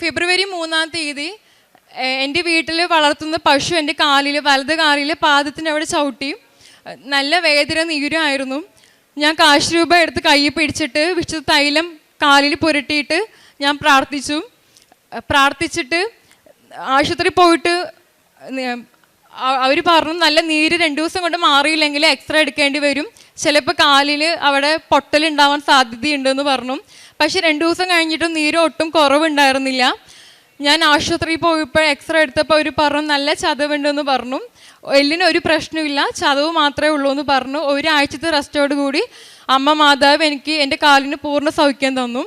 ഫെബ്രുവരി മൂന്നാം തീയതി എന്റെ വീട്ടിൽ വളർത്തുന്ന പശു എന്റെ കാലിൽ വലത് കാലിൽ പാദത്തിന്റെ അവിടെ ചവിട്ടി. നല്ല വേദന നീരുമായിരുന്നു. ഞാൻ കാശ് രൂപ എടുത്ത് കയ്യിൽ പിടിച്ചിട്ട് വിശുദ്ധ തൈലം കാലിൽ പുരട്ടിയിട്ട് ഞാൻ പ്രാർത്ഥിച്ചു. പ്രാർത്ഥിച്ചിട്ട് ആശുപത്രി പോയിട്ട് അവർ പറഞ്ഞു നല്ല നീര് രണ്ട് ദിവസം കൊണ്ട് മാറിയില്ലെങ്കിൽ എക്സ്റേ എടുക്കേണ്ടി വരും. ചിലപ്പോൾ കാലിൽ അവിടെ പൊട്ടലുണ്ടാവാൻ സാധ്യതയുണ്ടെന്ന് പറഞ്ഞു. പക്ഷെ രണ്ട് ദിവസം കഴിഞ്ഞിട്ടും നീര് ഒട്ടും കുറവുണ്ടായിരുന്നില്ല. ഞാൻ ആശുപത്രിയിൽ പോയപ്പോൾ എക്സ്റേ എടുത്തപ്പോൾ അവർ പറഞ്ഞു നല്ല ചതവുണ്ടെന്ന് പറഞ്ഞു. എല്ലിന് ഒരു പ്രശ്നമില്ല ചതവ് മാത്രമേ ഉള്ളൂ എന്ന് പറഞ്ഞു. ഒരാഴ്ചത്തെ റെസ്റ്റോട് കൂടി അമ്മ മാതാവ് എനിക്ക് എന്റെ കാലിന് പൂർണ സൗഖ്യം തന്നു.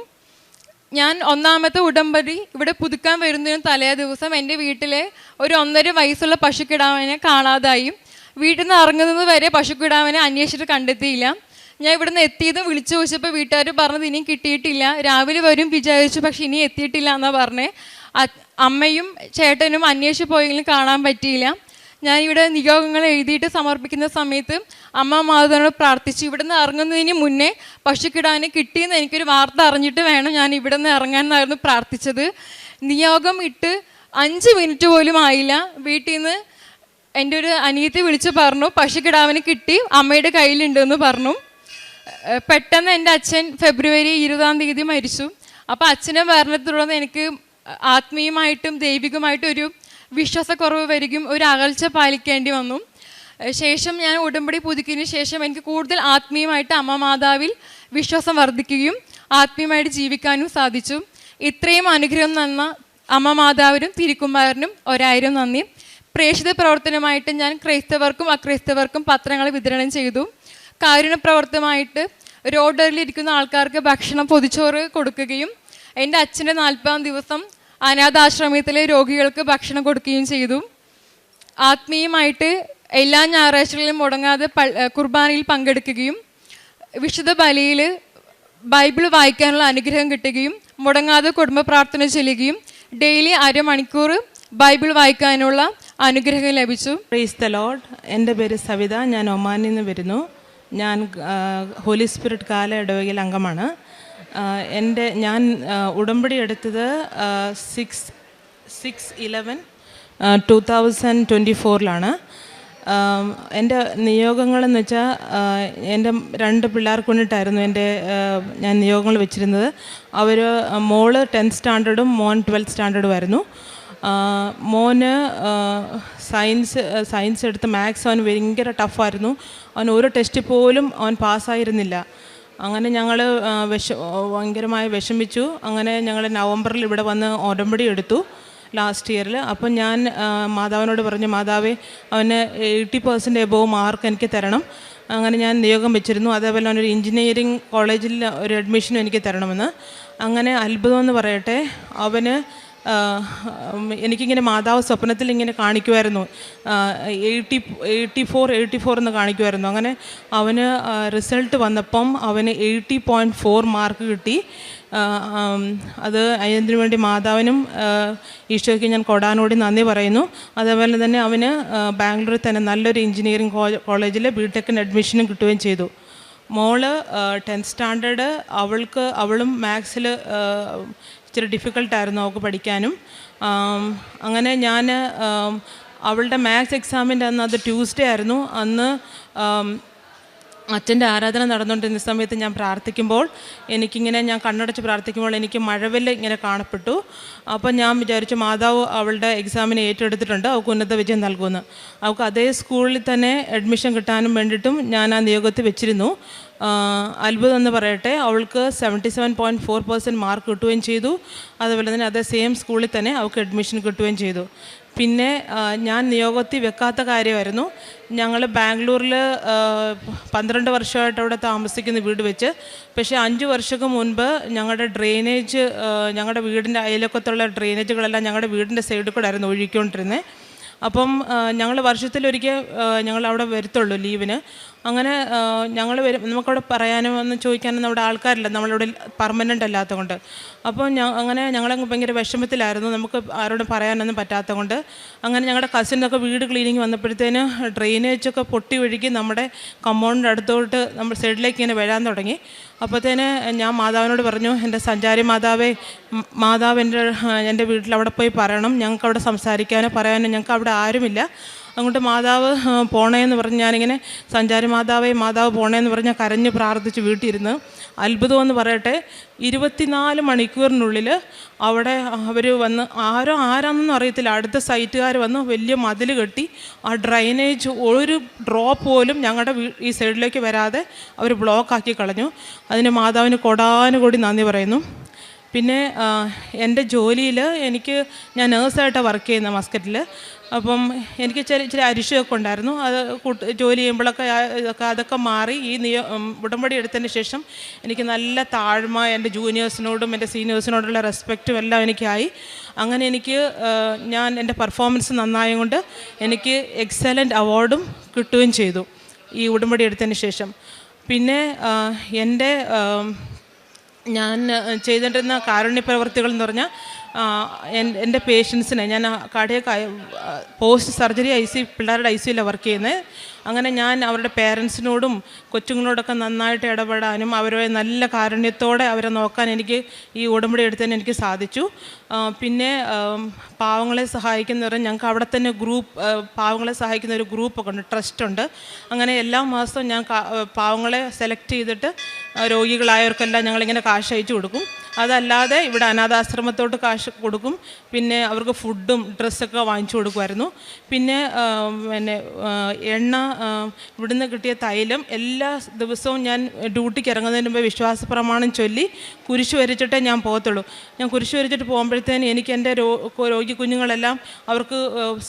ഞാൻ ഒന്നാമത്തെ ഉടമ്പടി ഇവിടെ പുതുക്കാൻ വരുന്നതിന് തലേ ദിവസം എന്റെ വീട്ടിലെ ഒരു ഒന്നര വയസ്സുള്ള പശുക്കിടാവിനെ കാണാതായി. വീട്ടിൽ നിന്ന് ഇറങ്ങുന്നത് വരെ പശുക്കിടാവിനെ അന്വേഷിച്ചിട്ട് കണ്ടെത്തിയില്ല. ഞാൻ ഇവിടുന്ന് എത്തിയതും വിളിച്ചു ചോദിച്ചപ്പോൾ വീട്ടുകാർ പറഞ്ഞത് ഇനിയും കിട്ടിയിട്ടില്ല. രാവിലെ വരും വിചാരിച്ചു പക്ഷെ ഇനി എത്തിയിട്ടില്ല എന്നാണ് പറഞ്ഞേ. അമ്മയും ചേട്ടനും അന്വേഷിച്ച് പോയെങ്കിലും കാണാൻ പറ്റിയില്ല. ഇവിടെ നിയോഗങ്ങൾ എഴുതിയിട്ട് സമർപ്പിക്കുന്ന സമയത്ത് അമ്മ മാതാവിനോട് പ്രാർത്ഥിച്ചു ഇവിടെ നിന്ന് ഇറങ്ങുന്നതിന് മുന്നേ പശുക്കിടാനെ കിട്ടിയെന്ന് എനിക്കൊരു വാർത്ത അറിഞ്ഞിട്ട് വേണം ഞാൻ ഇവിടെ നിന്ന് ഇറങ്ങാൻ എന്നായിരുന്നു പ്രാർത്ഥിച്ചത്. നിയോഗം ഇട്ട് അഞ്ച് മിനിറ്റ് പോലും ആയില്ല. വീട്ടിൽ നിന്ന് എന്റെ ഒരു അനിയത്തി വിളിച്ച് പറഞ്ഞു പശുക്കിടാവിന് കിട്ടി അമ്മയുടെ കയ്യിലുണ്ടെന്ന് പറഞ്ഞു. പെട്ടെന്ന് എന്റെ അച്ഛൻ ഫെബ്രുവരി ഇരുപതാം തീയതി മരിച്ചു. അപ്പോൾ അച്ഛനെ മരണത്തിലൂടെ എനിക്ക് ആത്മീയമായിട്ടും ദൈവികമായിട്ടും ഒരു വിശ്വാസക്കുറവ് വരികയും ഒരു അകൽച്ച പാലിക്കേണ്ടി വന്നു. ശേഷം ഞാൻ ഉടമ്പടി പുതുക്കിയതിന് ശേഷം എനിക്ക് കൂടുതൽ ആത്മീയമായിട്ട് അമ്മ മാതാവിൽ വിശ്വാസം വർദ്ധിക്കുകയും ആത്മീയമായിട്ട് ജീവിക്കാനും സാധിച്ചു. ഇത്രയും അനുഗ്രഹം തന്ന അമ്മ മാതാവിനും തിരുക്കുമാരനും ഒരായിരം നന്ദി. പ്രേക്ഷിത പ്രവർത്തനമായിട്ട് ഞാൻ ക്രൈസ്തവർക്കും അക്രൈസ്തവർക്കും പത്രങ്ങൾ വിതരണം ചെയ്തു. കാരുണ്യ പ്രവർത്തനമായിട്ട് റോഡരിലിരിക്കുന്ന ആൾക്കാർക്ക് ഭക്ഷണം പൊതിച്ചോറ് കൊടുക്കുകയും എന്റെ അച്ഛന്റെ നാൽപ്പതാം ദിവസം അനാഥാശ്രമത്തിലെ രോഗികൾക്ക് ഭക്ഷണം കൊടുക്കുകയും ചെയ്തു. ആത്മീയമായിട്ട് എല്ലാ ഞായറാഴ്ചകളിലും മുടങ്ങാതെ കുർബാനയിൽ പങ്കെടുക്കുകയും വിശുദ്ധ ബലിയിൽ ബൈബിൾ വായിക്കാനുള്ള അനുഗ്രഹം കിട്ടുകയും മുടങ്ങാതെ കുടുംബ പ്രാർത്ഥന ചെല്ലുകയും ഡെയിലി അരമണിക്കൂർ ബൈബിൾ വായിക്കാനുള്ള അനുഗ്രഹം ലഭിച്ചു. പ്രൈസ് എന്റെ പേര് സവിത. ഞാൻ ഒമാനിൽ നിന്ന് വരുന്നു. ഞാൻ ഹോലി സ്പിരിറ്റ് കാല ഇടവകയിൽ അംഗമാണ്. എന്റെ ഞാൻ ഉടമ്പടി എടുത്തത് six six eleven two thousand twenty ഫോറിലാണ് എന്റെ നിയോഗങ്ങളെന്ന് വെച്ചാൽ എന്റെ രണ്ട് പിള്ളേർക്ക് വേണ്ടിയിട്ടായിരുന്നു എന്റെ ഞാൻ നിയോഗങ്ങൾ വെച്ചിരുന്നത്. അവർ മോൾ ടെൻത്ത് സ്റ്റാൻഡേർഡും മോൻ ട്വൽത്ത് സ്റ്റാൻഡേർഡും ആയിരുന്നു. മോന് സയൻസ് സയൻസ് എടുത്ത് മാത്സ് അവൻ ഭയങ്കര ടഫായിരുന്നു അവൻ ഒരു ടെസ്റ്റ് പോലും അവൻ പാസ്സായിരുന്നില്ല അങ്ങനെ ഞങ്ങൾ വിഷ ഭയങ്കരമായി വിഷമിച്ചു. അങ്ങനെ ഞങ്ങൾ നവംബറിൽ ഇവിടെ വന്ന് ഉടമ്പടി എടുത്തു ലാസ്റ്റ് ഇയറിൽ അപ്പം ഞാൻ മാതാവിനോട് പറഞ്ഞു മാതാവേ അവന് എയ്റ്റി പെർസെന്റ് എബോവ് മാർക്ക് എനിക്ക് തരണം. അങ്ങനെ ഞാൻ നിയോഗം വെച്ചിരുന്നു. അതേപോലെ അവനൊരു എഞ്ചിനീയറിംഗ് കോളേജിൽ ഒരു അഡ്മിഷനും എനിക്ക് തരണമെന്ന്. അങ്ങനെ അത്ഭുതം എന്ന് പറയട്ടെ അവന് എനിക്കിങ്ങനെ മാതാവ് സ്വപ്നത്തിൽ ഇങ്ങനെ കാണിക്കുമായിരുന്നു eighty eighty four eighty four എന്ന് കാണിക്കുമായിരുന്നു അങ്ങനെ അവന് റിസൾട്ട് വന്നപ്പം അവന് എയ്റ്റി പോയിന്റ് ഫോർ മാർക്ക് കിട്ടി. അത് അതിനു വേണ്ടി മാതാവിനും ഈശോയ്ക്ക് ഞാൻ കൊടാനോടി നന്ദി പറയുന്നു. അതേപോലെ തന്നെ അവന് ബാംഗ്ലൂരിൽ തന്നെ നല്ലൊരു എഞ്ചിനീയറിംഗ് കോളേജിൽ ബി ടെക്കിന് അഡ്മിഷനും കിട്ടുകയും ചെയ്തു. മോൾ ടെൻത്ത് സ്റ്റാൻഡേർഡ് അവൾക്ക് അവളും മാത്സിൽ ഇച്ചിരി ഡിഫിക്കൽട്ടായിരുന്നു അവൾക്ക് പഠിക്കാനും. അങ്ങനെ ഞാൻ അവളുടെ മാത്സ് എക്സാമിന്റെ അന്ന് അത് ട്യൂസ്ഡേ ആയിരുന്നു. അന്ന് അച്ഛന്റെ ആരാധന നടന്നുകൊണ്ടിരുന്ന സമയത്ത് ഞാൻ പ്രാർത്ഥിക്കുമ്പോൾ എനിക്കിങ്ങനെ ഞാൻ കണ്ണടച്ച് പ്രാർത്ഥിക്കുമ്പോൾ എനിക്ക് മഴവില്ല് ഇങ്ങനെ കാണപ്പെട്ടു. അപ്പം ഞാൻ വിചാരിച്ചു മാതാവ് അവളുടെ എക്സാമിന് ഏറ്റെടുത്തിട്ടുണ്ട് അവൾക്ക് ഉന്നത വിജയം നൽകുമെന്ന്. അവൾക്ക് അതേ സ്കൂളിൽ തന്നെ അഡ്മിഷൻ കിട്ടാനും വേണ്ടിയിട്ടും ഞാൻ ആ നിയോഗത്തിൽ വെച്ചിരുന്നു. അത്ഭുതം എന്ന് പറയട്ടെ അവൾക്ക് seventy seven point four percent mark കിട്ടുകയും ചെയ്തു. അതുപോലെ തന്നെ അതേ സെയിം സ്കൂളിൽ തന്നെ അവൾക്ക് അഡ്മിഷൻ കിട്ടുകയും ചെയ്തു. പിന്നെ ഞാൻ നിയോഗത്തിൽ വെക്കാത്ത കാര്യമായിരുന്നു. ഞങ്ങൾ ബാംഗ്ലൂരിൽ പന്ത്രണ്ട് വർഷമായിട്ട് അവിടെ താമസിക്കുന്ന വീട് വെച്ച്. പക്ഷേ അഞ്ച് വർഷക്ക് മുൻപ് ഞങ്ങളുടെ ഡ്രെയിനേജ് ഞങ്ങളുടെ വീടിന്റെ അയലക്കത്തുള്ള ഡ്രെയിനേജുകളെല്ലാം ഞങ്ങളുടെ വീടിന്റെ സൈഡിൽ കൂടെ ആയിരുന്നു ഒഴുകിക്കൊണ്ടിരുന്നത് അപ്പം ഞങ്ങൾ വർഷത്തിലൊരിക്കൽ ഞങ്ങൾ അവിടെ വരത്തുള്ളൂ ലീവിന്. അങ്ങനെ ഞങ്ങൾ വരും. നമുക്കവിടെ പറയാനും ഒന്നും ചോദിക്കാനൊന്നും അവിടെ ആൾക്കാരില്ല. നമ്മളിവിടെ പെർമനന്റ് അല്ലാത്ത കൊണ്ട് അപ്പോൾ അങ്ങനെ ഞങ്ങളങ്ങ് ഭയങ്കര വിഷമത്തിലായിരുന്നു. നമുക്ക് ആരോടും പറയാനൊന്നും പറ്റാത്ത കൊണ്ട് അങ്ങനെ ഞങ്ങളുടെ കസിനൊക്കെ വീട് ക്ലീനിങ് വന്നപ്പോഴത്തേന് ഡ്രെയിനേജൊക്കെ പൊട്ടി ഒഴുകി നമ്മുടെ കമ്പൗണ്ടിന്റെ അടുത്തോട്ട് നമ്മൾ സൈഡിലേക്ക് ഇങ്ങനെ വരാൻ തുടങ്ങി. അപ്പോഴത്തേന് ഞാൻ മാതാവിനോട് പറഞ്ഞു എന്റെ സഞ്ചാരി മാതാവേ മാതാവ് എന്റെ എന്റെ വീട്ടിൽ അവിടെ പോയി പറയണം. ഞങ്ങൾക്ക് അവിടെ സംസാരിക്കാനോ പറയാനോ ഞങ്ങൾക്ക് അവിടെ ആരുമില്ല. അങ്ങോട്ട് മാതാവ് പോണേന്ന് പറഞ്ഞ് ഞാനിങ്ങനെ സഞ്ചാരി മാതാവേ മാതാവ് പോണേന്ന് പറഞ്ഞ് കരഞ്ഞ് പ്രാർത്ഥിച്ച് വീട്ടിരുന്ന് അത്ഭുതമെന്ന് പറയട്ടെ ഇരുപത്തിനാല് മണിക്കൂറിനുള്ളിൽ അവിടെ അവർ വന്ന് ആരോ ആരാണെന്നൊന്നും അറിയത്തില്ല അടുത്ത സൈറ്റുകാർ വന്ന് വലിയ മതിൽ കെട്ടി ആ ഡ്രൈനേജ് ഒരു ഡ്രോപ്പ് പോലും ഞങ്ങളുടെ ഈ സൈഡിലേക്ക് വരാതെ അവർ ബ്ലോക്കാക്കി കളഞ്ഞു. അതിന് മാതാവിന് കൊടാനുകൂടി നന്ദി പറയുന്നു. പിന്നെ എന്റെ ജോലിയിൽ എനിക്ക് ഞാൻ നേഴ്സായിട്ടാണ് വർക്ക് ചെയ്യുന്ന മസ്കറ്റിൽ അപ്പം എനിക്ക് ചെറിയ ഇച്ചിരി അരിശമൊക്കെ ഉണ്ടായിരുന്നു. അത് കൂട്ട് ജോലി ചെയ്യുമ്പോഴൊക്കെ അതൊക്കെ മാറി ഈ നിയ ഉടമ്പടി എടുത്തതിന് ശേഷം എനിക്ക് നല്ല താഴ്മ എന്റെ ജൂനിയേഴ്സിനോടും എന്റെ സീനിയേഴ്സിനോടുള്ള റെസ്പെക്റ്റും എല്ലാം എനിക്കായി. അങ്ങനെ എനിക്ക് ഞാൻ എന്റെ പെർഫോമൻസ് നന്നായതുകൊണ്ട് എനിക്ക് എക്സലന്റ് അവാർഡും കിട്ടുകയും ചെയ്തു ഈ ഉടമ്പടി എടുത്തതിന് ശേഷം. പിന്നെ എന്റെ ഞാൻ ചെയ്തിരുന്ന കാരുണ്യ പ്രവർത്തികൾ എന്ന് പറഞ്ഞാൽ എന്റെ പേഷ്യൻസിനെ ഞാൻ cardiac post surgery I C പിള്ളേരുടെ ഐ സിയിലാണ് വർക്ക് ചെയ്യുന്നത് അങ്ങനെ ഞാൻ അവരുടെ പേരൻസിനോടും കൊച്ചുങ്ങളോടൊക്കെ നന്നായിട്ട് ഇടപെടാനും അവരെ നല്ല കാരുണ്യത്തോടെ അവരെ നോക്കാൻ എനിക്ക് ഈ ഉടമ്പടി എടുത്തതിന് എനിക്ക് സാധിച്ചു. പിന്നെ പാവങ്ങളെ സഹായിക്കുന്നവർ ഞങ്ങൾക്ക് അവിടെ തന്നെ ഗ്രൂപ്പ് പാവങ്ങളെ സഹായിക്കുന്ന ഒരു ഗ്രൂപ്പൊക്കെ ഉണ്ട് ട്രസ്റ്റ് ഉണ്ട്. അങ്ങനെ എല്ലാ മാസവും ഞാൻ പാവങ്ങളെ സെലക്ട് ചെയ്തിട്ട് രോഗികളായവർക്കെല്ലാം ഞങ്ങളിങ്ങനെ കാശ് അയച്ചു കൊടുക്കും. അതല്ലാതെ ഇവിടെ അനാഥാശ്രമത്തോട്ട് കാശ് കൊടുക്കും. പിന്നെ അവർക്ക് ഫുഡും ഡ്രസ്സൊക്കെ വാങ്ങിച്ചു കൊടുക്കുമായിരുന്നു. പിന്നെ പിന്നെ എണ്ണ ഇവിടുന്ന് കിട്ടിയ തൈലം എല്ലാ ദിവസവും ഞാൻ ഡ്യൂട്ടിക്ക് ഇറങ്ങുന്നതിന് മുമ്പ് വിശ്വാസ പ്രമാണം ചൊല്ലി കുരിശ് വരച്ചിട്ടേ ഞാൻ പോകത്തുള്ളൂ. ഞാൻ കുരിശ് വരച്ചിട്ട് പോകുമ്പോഴത്തേന് എനിക്ക് എന്റെ രോഗി കുഞ്ഞുങ്ങളെല്ലാം അവർക്ക്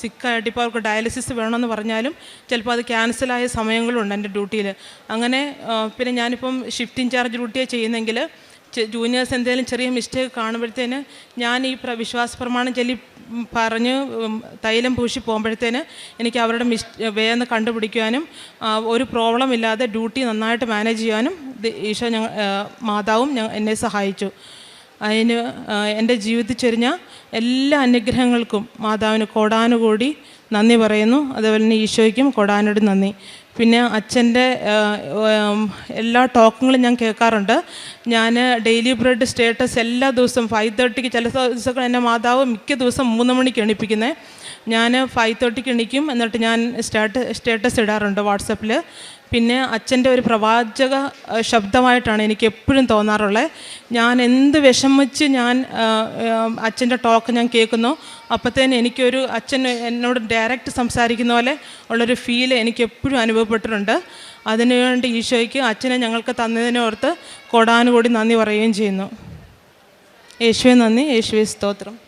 സിക്കായിട്ട് ഇപ്പോൾ അവർക്ക് ഡയാലിസിസ് വേണമെന്ന് പറഞ്ഞാലും ചിലപ്പോൾ അത് ക്യാൻസലായ സമയങ്ങളുണ്ട് എന്റെ ഡ്യൂട്ടിയിൽ. അങ്ങനെ പിന്നെ ഞാനിപ്പം ഷിഫ്റ്റ് ഇൻചാർജ് ഡ്യൂട്ടിയാണ് ചെയ്യുന്നെങ്കിൽ ജൂനിയേഴ്സ് എന്തെങ്കിലും ചെറിയ മിസ്റ്റേക്ക് കാണുമ്പോഴത്തേന് ഞാൻ ഈ വിശ്വാസ പ്രമാണം ചൊല്ലി പറഞ്ഞ് തൈലം പൂശി പോകുമ്പോഴത്തേന് എനിക്ക് അവരുടെ മിസ് വേഗം കണ്ടുപിടിക്കുവാനും ഒരു പ്രോബ്ലം ഇല്ലാതെ ഡ്യൂട്ടി നന്നായിട്ട് മാനേജ് ചെയ്യാനും ഈശോ ഞങ്ങൾ മാതാവും എന്നെ സഹായിച്ചു. അതിന് എന്റെ ജീവിതത്തിൽ ചെരിഞ്ഞ എല്ലാ അനുഗ്രഹങ്ങൾക്കും മാതാവിന് കോടാനുകൂടി നന്ദി പറയുന്നു. അതുപോലെ തന്നെ ഈശോയ്ക്കും കോടാനോട് നന്ദി. പിന്നെ അച്ഛന്റെ എല്ലാ ടോക്കുകളും ഞാൻ കേൾക്കാറുണ്ട്. ഞാൻ ഡെയിലി ബ്രെഡ് സ്റ്റേറ്റസ് എല്ലാ ദിവസവും ഫൈവ് തേർട്ടിക്ക് ചില ദിവസങ്ങൾ എന്റെ മാതാവ് മിക്ക ദിവസം മൂന്ന് മണിക്ക് എണിപ്പിക്കുന്നത് ഞാൻ ഫൈവ് തേർട്ടിക്ക് എണിക്കും. എന്നിട്ട് ഞാൻ സ്റ്റാറ്റ് സ്റ്റേറ്റസ് ഇടാറുണ്ട് വാട്സപ്പിൽ പിന്നെ അച്ഛന്റെ ഒരു പ്രവാചക ശബ്ദമായിട്ടാണ് എനിക്ക് എപ്പോഴും തോന്നാറുള്ളത്. ഞാൻ എന്ത് വിഷമിച്ച് ഞാൻ അച്ഛന്റെ ടോക്ക് ഞാൻ കേൾക്കുന്നു അപ്പോഴത്തേന് എനിക്കൊരു അച്ഛൻ എന്നോട് ഡയറക്റ്റ് സംസാരിക്കുന്ന പോലെ ഉള്ളൊരു ഫീൽ എനിക്ക് എപ്പോഴും അനുഭവപ്പെട്ടിട്ടുണ്ട്. അതിനുവേണ്ടി ഈശോയ്ക്ക് അച്ഛനെ ഞങ്ങൾക്ക് തന്നതിനോർത്ത് കൊടാനുകൂടി നന്ദി പറയുകയും ചെയ്യുന്നു. യേശുവെ നന്ദി യേശുവെ സ്തോത്രം.